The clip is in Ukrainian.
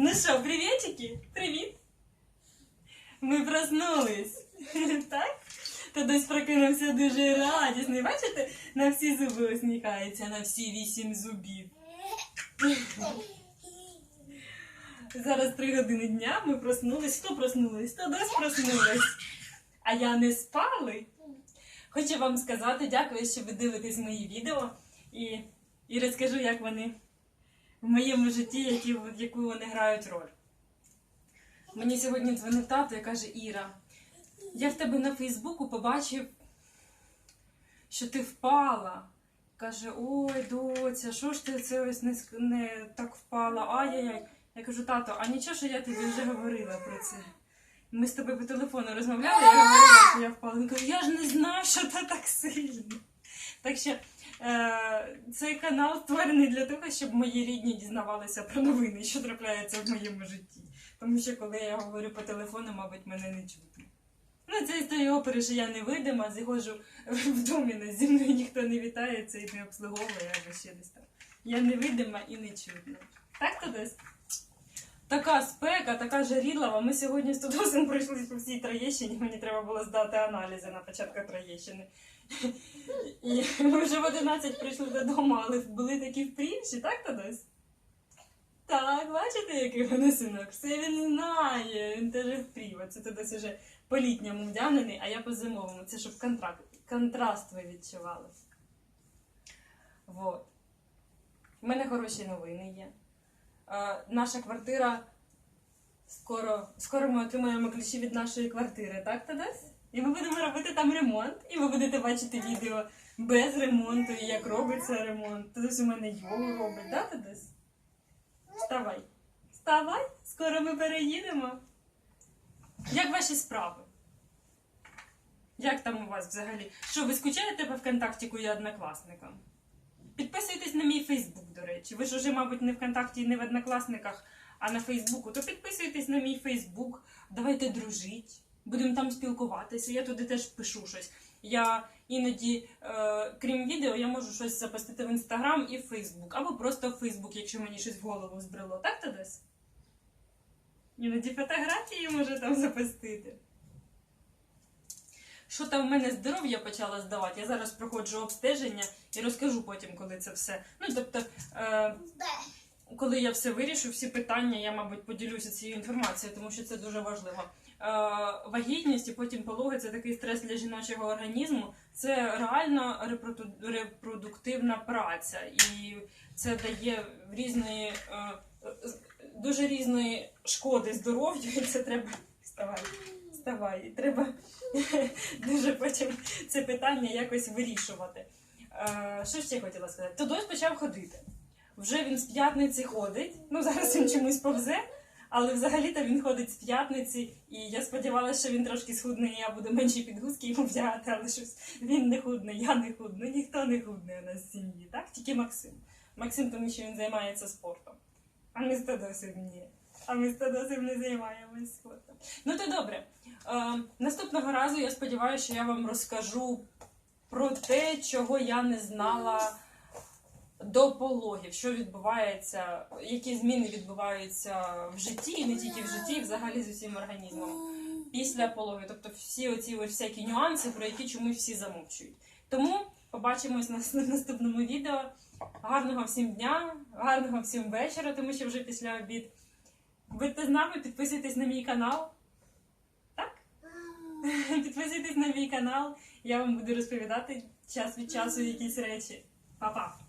Ну що, привітики? Привіт! Ми проснулись. Так? Та десь прокинувся дуже радісний. Бачите, на всі зуби усміхається, на всі вісім зубів. Зараз три години дня, ми проснулись. Хто проснулись? Хто десь проснулись. А я не спали. Хочу вам сказати, дякую, що ви дивитесь мої відео і, і розкажу, як вони в моєму житті, які, яку вони грають роль. Мені сьогодні дзвонив тато і каже: Іра, я в тебе на Фейсбуку побачив, що ти впала. Каже, ой, доця, що ж ти це ось не, не так впала? Ай-яй-яй. Я кажу, тато, а нічого, що я тобі вже говорила про це. Ми з тобою по телефону розмовляли, я говорила, що я впала. Він каже, я ж не знав, що це так сильно. Так що цей канал створений для того, щоб мої рідні дізнавалися про новини, що трапляються в моєму житті. Тому що коли я говорю по телефону, мабуть, мене не чутно. Ну, це з тої опери, що я невидима, зіходжу в домі, зі мною ніхто не вітається і не обслуговує або ще десь там. Я невидима і не чутна. Так то десь? Така спека, така жарілова. Ми сьогодні з Тодосом пройшли по всій Троєщині. Мені треба було здати аналізи на початку Троєщини. І ми вже в 11 прийшли додому, але були такі впрівші, так Тодос? Так, бачите, який в мене синок? Все він знає, він теж впрів. Це Тодос уже по-літньому вдягнений, а я по-зимовому. Це щоб контракт, контраст ви відчували. Вот. У мене хороші новини є. Е, наша квартира скоро, скоро ми отримаємо ключі від нашої квартири, так, Тадас? І ми будемо робити там ремонт, і ви будете бачити відео без ремонту і як робиться ремонт. Тадас у мене йогу робить, да, Тадас? Вставай. Вставай, скоро ми переїдемо. Як ваші справи? Як там у вас взагалі? Що, ви скучаєте по ВКонтактіку і однокласникам? Підписуйтесь на мій Фейсбук, до речі. Ви ж уже, мабуть, не ВКонтакті і не в однокласниках, а на Фейсбуку. То підписуйтесь на мій Фейсбук, давайте дружіть, будемо там спілкуватися. Я туди теж пишу щось. Я іноді, е, крім відео, я можу щось запостити в інстаграм і в Фейсбук, або просто в Фейсбук, якщо мені щось в голову збрело. Так то десь? Іноді фотографії можу там запустити. Що там в мене здоров'я почала здавати? Я зараз проходжу обстеження і розкажу потім, коли це все. Ну, тобто, е, коли я все вирішу, всі питання, я, мабуть, поділюся цією інформацією, тому що це дуже важливо. Е, вагітність і потім пологи це такий стрес для жіночого організму. Це реально репроду- репродуктивна праця, і це дає різної е, дуже різної шкоди здоров'ю, і це треба вставай. Вставай, і треба дуже потім це питання якось вирішувати. Е, що ще хотіла сказати? Тодось почав ходити. Вже він з п'ятниці ходить. Ну зараз він чомусь повзе, але взагалі-то він ходить з п'ятниці, і я сподівалася, що він трошки схудний, я буду менші підгузки йому вдягати, але щось він не худний, я не худний, ніхто не худний у нас в сім'ї, так? Тільки Максим. Максим, тому що він займається спортом. А ми з Тодосом ні. А ми з Тодосом не займаємось спортом. Ну то добре. Е, наступного разу я сподіваюся, що я вам розкажу про те, чого я не знала до пологів, що відбувається, які зміни відбуваються в житті, і не тільки в житті, і взагалі з усім організмом після пологів. Тобто всі оці ось всякі нюанси, про які чомусь всі замовчують. Тому побачимось на наступному відео. Гарного всім дня, гарного всім вечора, тому що вже після обід. Будьте з нами, підписуйтесь на мій канал. Так? Підписуйтесь на мій канал, я вам буду розповідати час від часу якісь речі. Па-па!